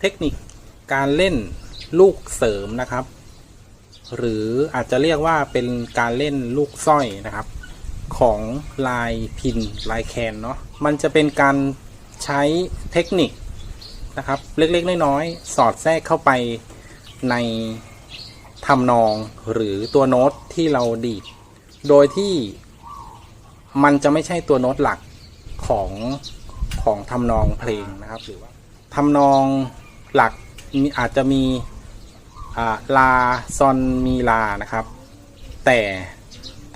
เทคนิคการเล่นลูกเสริมนะครับ หรืออาจจะเรียกว่าเป็นการเล่นลูกสร้อยนะครับ ของลายพินลายแคนเนาะมันจะเป็นการใช้เทคนิคนะครับ เล็กๆน้อยๆสอดแทรกเข้าไปในทำนองหรือตัวโน้ตที่เราดีด โดยที่มันจะไม่ใช่ตัวโน้ตหลักของของทำนองเพลงนะครับ หรือว่าทำนอง หลักอาจจะมีลาซอนมีลานะครับ แต่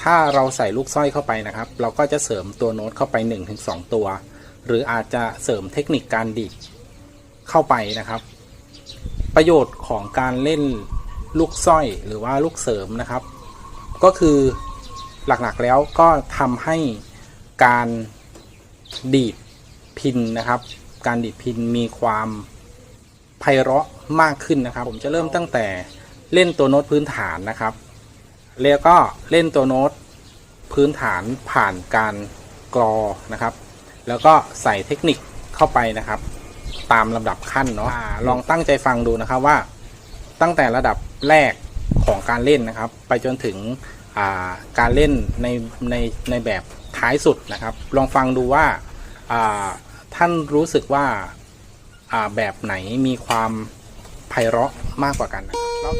ถ้าเราใส่ลูกสร้อยเข้าไปนะครับ เราก็จะเสริมตัวโน้ตเข้าไป 1-2 ตัว หรืออาจจะเสริมเทคนิคการดีดเข้าไปนะครับ ประโยชน์ของการเล่นลูกสร้อยหรือว่าลูกเสริมนะครับ ก็คือหลักๆแล้วก็ทำให้การดีดพินนะครับ การดีดพินมีความ ไพเราะมากขึ้นนะครับ ผมจะเริ่มตั้งแต่เล่นตัวโน้ตพื้นฐานนะครับ แล้วก็เล่นตัวโน้ตพื้นฐานผ่านการกรอนะครับ แล้วก็ใส่เทคนิคเข้าไปนะครับ ตามลำดับขั้นเนาะลองตั้งใจฟังดูนะครับว่า ตั้งแต่ระดับแรกของการเล่นนะครับ ไปจนถึงาการเล่นในในในแบบท้ายสุดนะครับ ลองฟังดูว่าาท่านรู้สึกว่า แบบไหนมีความไพเราะมากกว่ากันนะครับ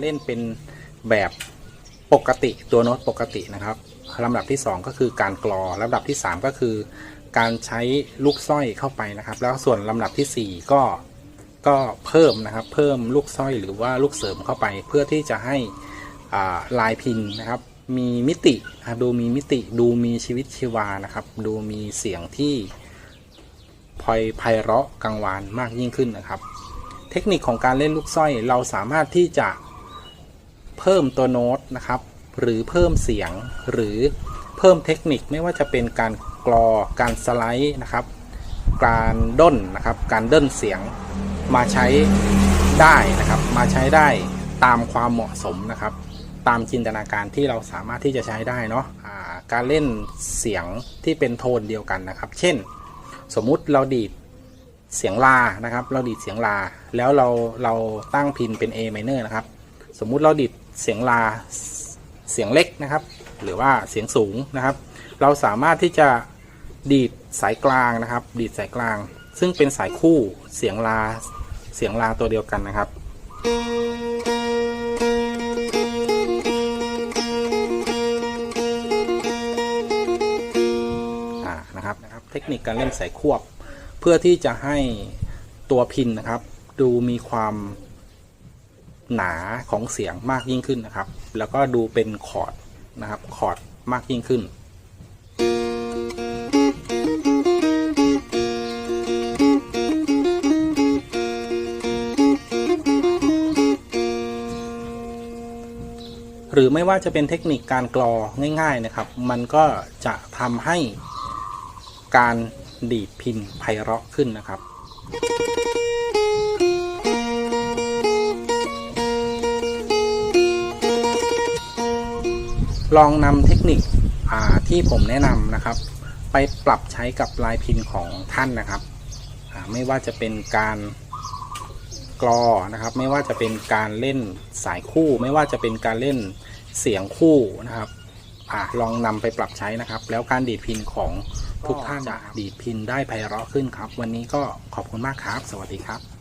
เล่นเป็นแบบปกติตัวโน้ตปกตินะครับลำดับที่ 2 ก็คือการกรอลำดับที่ 3 ก็คือ การใช้ลูกสร้อยเข้าไปนะครับ แล้วส่วนลำดับทีสี่ 4 ก็ก็เพิ่มนะครับ เพิ่มลูกสร้อยหรือว่าลูกเสริมเข้าไป เพื่อที่จะให้ลายพินนะครับ มีมิตินะครับดูมีมิติดูมีชีวิตชีวานะครับ ดูมีเสียงที่พลอยไพเราะกังวานมากยิ่งขึ้นนะครับ เทคนิคของการเล่นลูกสร้อยเราสามารถที่จะ เพิ่มตัวโน้ตนะครับ หรือเพิ่มเสียงหรือเพิ่มเทคนิคไม่ว่าจะเป็นการกรอการสไลด์นะครับ การด้นนะครับ การด้นเสียงมาใช้ได้นะครับ มาใช้ได้ตามความเหมาะสมนะครับ ตามจินตนาการที่เราสามารถที่จะใช้ได้เนาะการเล่นเสียงที่เป็นโทนเดียวกันนะครับ เช่น สมมุติเราดีดเสียงลานะครับ เราดีดเสียงลา แล้วเราเราตั้งพินเป็น A minor นะครับ สมมุติเราดิดเสียงลาเสียงเล็กนะครับ หรือว่าเสียงสูงนะครับ เราสามารถที่จะดีดสายกลางนะครับ ดีดสายกลาง ซึ่งเป็นสายคู่เสียงลาเสียงลาตัวเดียวกันนะครับ อ่านะครับนะครับ เทคนิคการเล่นสายควบ เพื่อที่จะให้ตัวพินนะครับ ดูมีความ หนาของเสียงมากยิ่งขึ้นนะครับ แล้วก็ดูเป็นคอร์ดนะครับคอร์ดมากยิ่งขึ้น หรือไม่ว่าจะเป็นเทคนิคการกรอง่าย ๆนะครับ มันก็จะทำให้การดีดพินไพเราะขึ้นนะครับ ลองนำเทคนิคที่ผมแนะนำนะครับ ไปปรับใช้กับลายพินของท่านนะครับไม่ว่าจะเป็นการกรอนะครับ ไม่ว่าจะเป็นการเล่นสายคู่ ไม่ว่าจะเป็นการเล่นเสียงคู่นะครับอลองนำไปปรับใช้นะครับ แล้วการดีดพินของทุกท่านจะดีดพินได้ไพเราะขึ้นครับ วันนี้ก็ขอบคุณมากครับ สวัสดีครับ